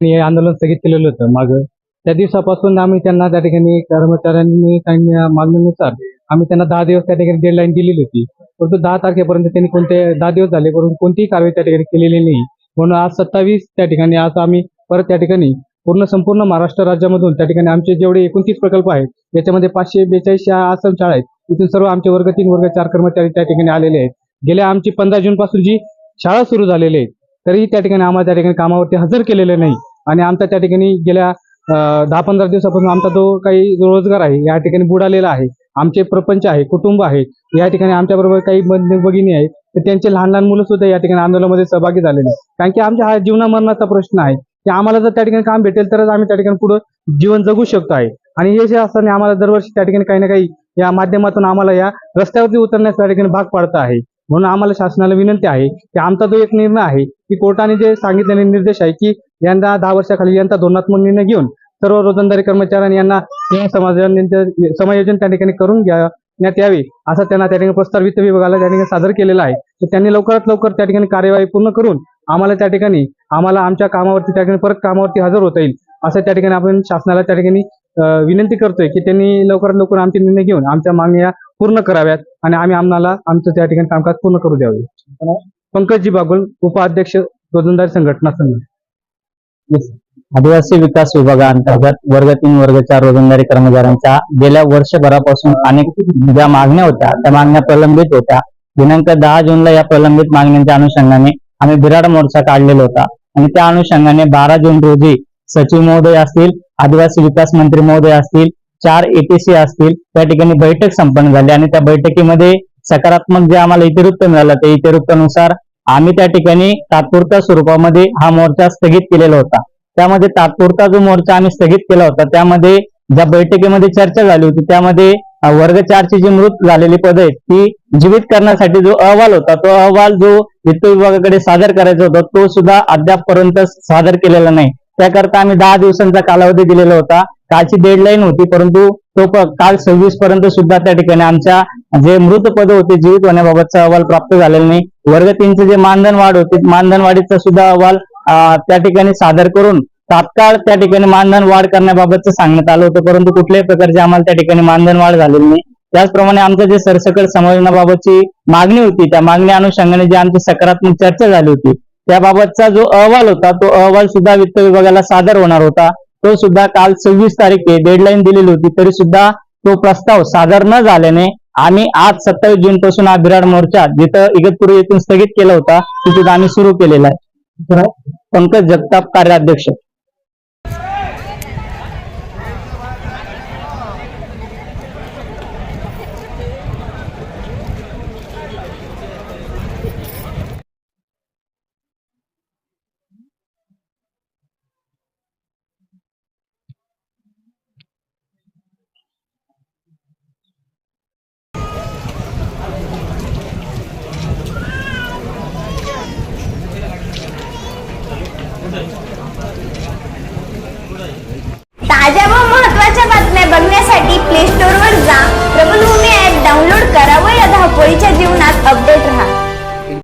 हे आंदोलन स्थगित केलेलं होतं मागं. त्या दिवसापासून आम्ही त्यांना त्या ठिकाणी कर्मचाऱ्यांनी सांगितल्या मागणीनुसार आम्ही त्यांना दहा दिवस त्या ठिकाणी डेडलाईन दिलेली होती. परंतु दहा तारखेपर्यंत त्यांनी कोणते दहा दिवस झाले परंतु कोणतीही कारवाई त्या ठिकाणी केलेली नाही. म्हणून आज सत्तावीस त्या ठिकाणी आज आम्ही परत त्या ठिकाणी पूर्ण संपूर्ण महाराष्ट्र राज्यामधून त्या ठिकाणी आमचे जेवढे एकोणतीस प्रकल्प आहेत याच्यामध्ये पाचशे बेचाळीस या आश्रम शाळा आहेत. तिथून सर्व आमचे वर्ग तीन वर्ग चार कर्मचारी त्या ठिकाणी आलेले आहेत. गेल्या आमची पंधरा जून पासून जी शाळा सुरू झालेली आहे तरीही त्या ठिकाणी आम्हाला त्या ठिकाणी कामावरती हजर केलेले नाही. आणि आमचा त्या ठिकाणी गेल्या दहा पंधरा दिवसापासून आमचा जो काही रोजगार आहे या ठिकाणी बुडालेला आहे. आमचे प्रपंच आहे कुटुंब आहे या ठिकाणी आमच्या बरोबर काही बंधू भगिनी आहेत तर त्यांचे लहान लहान मुलं सुद्धा या ठिकाणी आंदोलनामध्ये सहभागी झालेले कारण की आमच्या हा जीवनामरणाचा प्रश्न आहे. की आम्हाला जर त्या ठिकाणी काम भेटेल तरच आम्ही त्या ठिकाणी पुढे जीवन जगू शकतो आहे. आणि हे जे असताना आम्हाला दरवर्षी त्या ठिकाणी काही ना काही या माध्यमातून आम्हाला या रस्त्यावरती उतरण्यास त्या ठिकाणी भाग पाडत आहे. म्हणून आम्हाला शासनाला विनंती आहे की आमचा जो एक निर्णय आहे की कोर्टाने जे सांगितलेले निर्देश आहे की यंदा दहा वर्षाखाली यंदा धोरणात्मक निर्णय घेऊन सर्व रोजंदारी कर्मचाऱ्यांनी यांना समायोजन समायोजन त्या ठिकाणी करून घेण्यात यावे असं त्यांना त्या ठिकाणी प्रस्ताव वित्त विभागाला त्या ठिकाणी सादर केलेला आहे. तर त्यांनी लवकरात लवकर त्या ठिकाणी कार्यवाही पूर्ण करून आम्हाला त्या ठिकाणी आम्हाला आमच्या कामावरती त्या ठिकाणी परत कामावरती हजर होता येईल असं त्या ठिकाणी आपण शासनाला त्या ठिकाणी विनंती करतोय की त्यांनी लवकरात लवकर आमचे निर्णय घेऊन आमच्या मागण्या पूर्ण कराव्यात आणि आम्ही आम्हाला आमचं त्या ठिकाणी कामकाज पूर्ण करू द्यावे. पंकजी बागुल उपाध्यक्ष रोजंदारी संघटना संघ. आदिवासी विकास विभागाअंतर्गत वर्ग तीन वर्ग चार रोजंदारी कर्मचाऱ्यांच्या गेल्या वर्षभरापासून अनेक ज्या मागण्या होत्या त्या मागण्या प्रलंबित होत्या. दिनांक दहा जूनला या प्रलंबित मागण्यांच्या अनुषंगाने आम्ही बिराड मोर्चा काढलेला होता. आणि त्या अनुषंगाने बारा जून रोजी सचिव महोदय असतील आदिवासी विकास मंत्री महोदय असतील चार एटीसी असतील त्या ठिकाणी बैठक संपन्न झाली आणि त्या बैठकीमध्ये सकारात्मक जे आम्हाला इतिवृत्त मिळालं ते इतिवृत्तानुसार आम्ही त्या ठिकाणी तात्पुरत्या स्वरूपामध्ये हा मोर्चा स्थगित केलेला होता. त्यामध्ये तात्पुरता जो मोर्चा आम्ही स्थगित केला होता त्यामध्ये ज्या बैठकीमध्ये चर्चा झाली होती त्यामध्ये वर्ग चारची जी मृत झालेली पद आहेत ती जीवित करण्यासाठी जो अहवाल होता तो अहवाल जो वित्त विभागाकडे सादर करायचा होता तो सुद्धा अद्यापपर्यंत सादर केलेला नाही. त्याकरता आम्ही दहा दिवसांचा कालावधी दिलेला होता. कालची डेडलाईन होती परंतु तो काल सव्वीस पर्यंत सुद्धा त्या ठिकाणी आमच्या जे मृत पद होते जीवित होण्याबाबतचा अहवाल प्राप्त झालेला नाही. वर्ग तीनचे जे मानधन वाढ होती मानधन वाढीचा सुद्धा अहवाल त्या ठिकाणी सादर करून तात्काळ त्या ठिकाणी मानधन वाढ करण्याबाबतचं सांगण्यात आलं होतं परंतु कुठल्याही प्रकारची आम्हाला त्या ठिकाणी मानधन वाढ झालेली नाही. त्याचप्रमाणे आमचं जे सरसकट समायोजनाबाबतची मागणी होती त्या मागणी अनुषंगाने जी आमची सकारात्मक चर्चा झाली होती त्याबाबतचा जो अहवाल होता तो अहवाल सुद्धा वित्त विभागाला सादर होणार होता. तो सुद्धा काल सव्वीस तारीखे डेडलाईन दिलेली होती. तरी सुद्धा तो प्रस्ताव सादर न झाल्याने आम्ही आज सत्तावीस जून पासून हा बिराड मोर्चा जिथं इगतपुरी येथून स्थगित केला होता तिथून आम्ही सुरू केलेला आहे. पंकज जगताप कार्याध्यक्ष.